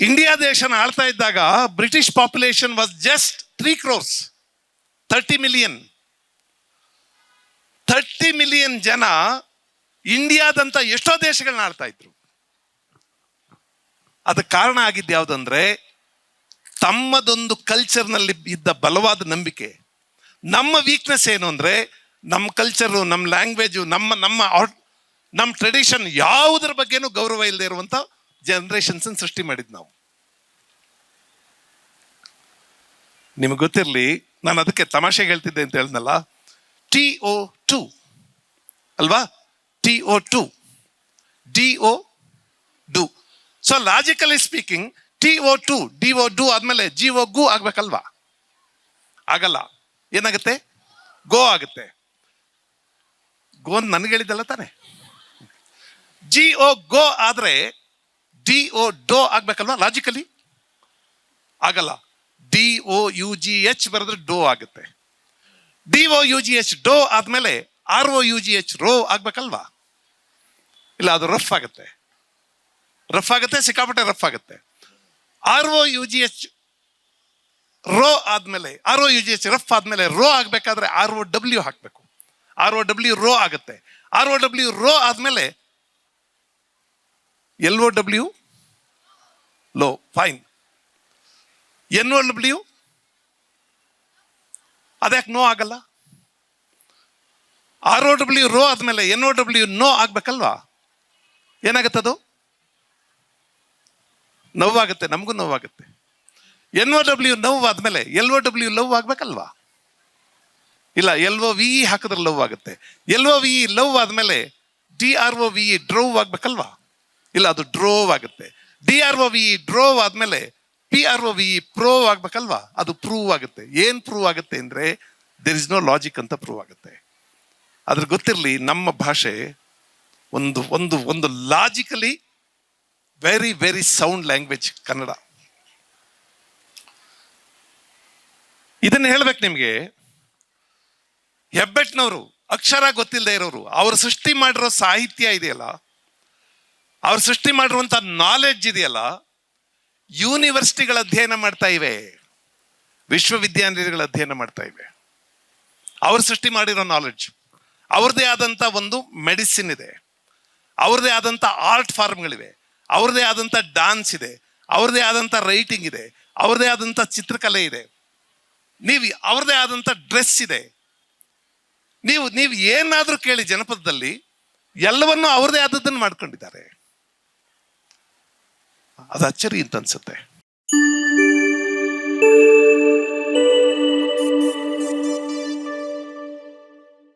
India ದೇಶನ ಆಳ್ತಾ ಇದ್ದಾಗ British population was just three crores thirty million thirty million ಜನ ಇಂಡಿಯಾದಂತ ಎಷ್ಟೋ ದೇಶಗಳನ್ನ ಆಳ್ತಾ ಇದ್ರು. ಅದಕ್ಕೆ ಕಾರಣ ಆಗಿದ್ದು ಯಾವುದಂದ್ರೆ ತಮ್ಮದೊಂದು ಕಲ್ಚರ್ನಲ್ಲಿ ಇದ್ದ ಬಲವಾದ ನಂಬಿಕೆ. ನಮ್ಮ ವೀಕ್ನೆಸ್ ಏನು ಅಂದರೆ ನಮ್ಮ ಕಲ್ಚರು ನಮ್ಮ ಲ್ಯಾಂಗ್ವೇಜು ನಮ್ಮ ನಮ್ಮ ನಮ್ಮ ಟ್ರೆಡಿಷನ್ ಯಾವುದ್ರ ಬಗ್ಗೆನೂ ಗೌರವ ಇಲ್ಲದೆ ಇರುವಂತ ಜನರೇಷನ್ಸ್ ಸೃಷ್ಟಿ ಮಾಡಿದ್ ನಾವು. ನಿಮಗೆ ಗೊತ್ತಿರಲಿ, ನಾನು ಅದಕ್ಕೆ ತಮಾಷೆ ಹೇಳ್ತಿದ್ದೆ ಅಂತ ಹೇಳಿದ್ನಲ್ಲ? ಟಿ ಒ ಟು ಅಲ್ವಾ? T O to D O do so logically speaking T O to D O do ಆದ್ಮೇಲೆ ಜಿ ಒ ಗು ಆಗ್ಬೇಕಲ್ವಾ? ಆಗಲ್ಲ. ಏನಾಗುತ್ತೆ? ಗೋ ಆಗುತ್ತೆ. ಗೋ ನನಗೆ ಹೇಳಿದ್ದಲ್ಲ ತಾನೆ. ಜಿ ಒ ಗೋ ಆದ್ರೆ ಡಿ ಒ ಡೋ ಆಗ್ಬೇಕಲ್ವಾ? ಲಾಜಿಕಲಿ ಆಗಲ್ಲ. D O U G H ಬರೆದ್ರೆ ಡೋ ಆಗುತ್ತೆ. D O U G H dough ಆದ್ಮೇಲೆ R O U G H row ಆಗ್ಬೇಕಲ್ವಾ? ಇಲ್ಲ, ಅದು ರಫ್ ಆಗುತ್ತೆ. ರಫ್ ಆಗುತ್ತೆ, ಸಿಕ್ಕಾಪಟ್ಟೆ ರಫ್ ಆಗುತ್ತೆ. R O U G H row ಆದ್ಮೇಲೆ, R O U G H rough ಆದ್ಮೇಲೆ ರೋ ಆಗ್ಬೇಕಾದ್ರೆ ಆರ್ ಒ ಡಬ್ಲ್ಯೂ ಹಾಕ್ಬೇಕು. ಆರ್ ಒ ಡಬ್ಲ್ಯೂ ರೋ ಆಗುತ್ತೆ. ಆರ್ ಒ ಡಬ್ಲ್ಯೂ ರೋ ಆದ್ಮೇಲೆ L O W low fine N O W ಅದ್ಯಾಕೆ no ಆಗಲ್ಲ? R O W row ಆದಮೇಲೆ N O W no ಆಗ್ಬೇಕಲ್ವಾ? ಏನಾಗುತ್ತದು ನೋವಾಗುತ್ತೆ, ನಮಗೂ ನೋವಾಗುತ್ತೆ. ಎನ್ ಒ ಡಬ್ಲ್ಯೂ ನೋವು ಆದಮೇಲೆ ಎಲ್ ಒ ಡಬ್ಲ್ಯೂ ಲವ್ ಆಗ್ಬೇಕಲ್ವಾ? ಇಲ್ಲ ಎಲ್ ಒ ವಿ ಹಾಕಿದ್ರೆ ಲವ್ ಆಗುತ್ತೆ ಎಲ್ ಒ ವಿ ಲವ್ ಆದಮೇಲೆ D R O V drove ಆಗ್ಬೇಕಲ್ವಾ? ಇಲ್ಲ, ಅದು ಡ್ರೋವ್ ಆಗುತ್ತೆ. D R O V drove ಆದ್ಮೇಲೆ P R O V prove ಆಗ್ಬೇಕಲ್ವಾ? ಅದು ಪ್ರೂವ್ ಆಗುತ್ತೆ. ಏನ್ ಪ್ರೂವ್ ಆಗುತ್ತೆ ಅಂದ್ರೆ ದೇರ್ ಇಸ್ ನೋ ಲಾಜಿಕ್ ಅಂತ ಪ್ರೂವ್ ಆಗುತ್ತೆ. ಅದ್ರ ಗೊತ್ತಿರಲಿ, ನಮ್ಮ ಭಾಷೆ ಒಂದು ಒಂದು ಒಂದು logically very very sound language Kannada. ಇದನ್ನ ಹೇಳ್ಬೇಕು ನಿಮ್ಗೆ. ಹೆಬ್ಬೆಟ್ನವರು, ಅಕ್ಷರ ಗೊತ್ತಿಲ್ಲದೆ ಇರೋರು, ಅವರು ಸೃಷ್ಟಿ ಮಾಡಿರೋ ಸಾಹಿತ್ಯ ಇದೆಯಲ್ಲ ಅವ್ರು ಸೃಷ್ಟಿ ಮಾಡಿರುವಂತ ನಾಲೆಡ್ಜ್ ಇದೆಯಲ್ಲ ಯೂನಿವರ್ಸಿಟಿಗಳ ಅಧ್ಯಯನ ಮಾಡ್ತಾ ಇವೆ. ವಿಶ್ವವಿದ್ಯಾನಿಲಯಗಳ ಅಧ್ಯಯನ ಮಾಡ್ತಾ ಇವೆ. ಅವ್ರು ಸೃಷ್ಟಿ ಮಾಡಿರೋ ನಾಲೆಡ್ಜ್ ಅವ್ರದ್ದೇ ಆದಂತ ಒಂದು ಮೆಡಿಸಿನ್ ಇದೆ. ಅವ್ರದ್ದೇ ಆದಂತ ಆರ್ಟ್ ಫಾರ್ಮ್ಗಳಿವೆ ಅವ್ರದ್ದೇ ಆದಂತ ಡಾನ್ಸ್ ಇದೆ. ಅವ್ರದ್ದೇ ಆದಂತ ರೈಟಿಂಗ್ ಇದೆ. ಅವ್ರದ್ದೇ ಆದಂತ ಚಿತ್ರಕಲೆ ಇದೆ. ನೀವು ಅವ್ರದ್ದೇ ಆದಂತ ಡ್ರೆಸ್ ಇದೆ. ನೀವು ನೀವು ಏನಾದರೂ ಕೇಳಿ ಜನಪದದಲ್ಲಿ, ಎಲ್ಲವನ್ನೂ ಅವ್ರದೇ ಆದದ್ದನ್ನು ಮಾಡ್ಕೊಂಡಿದ್ದಾರೆ. ಅದು ಅಚ್ಚರಿ ಅಂತ ಅನ್ಸುತ್ತೆ.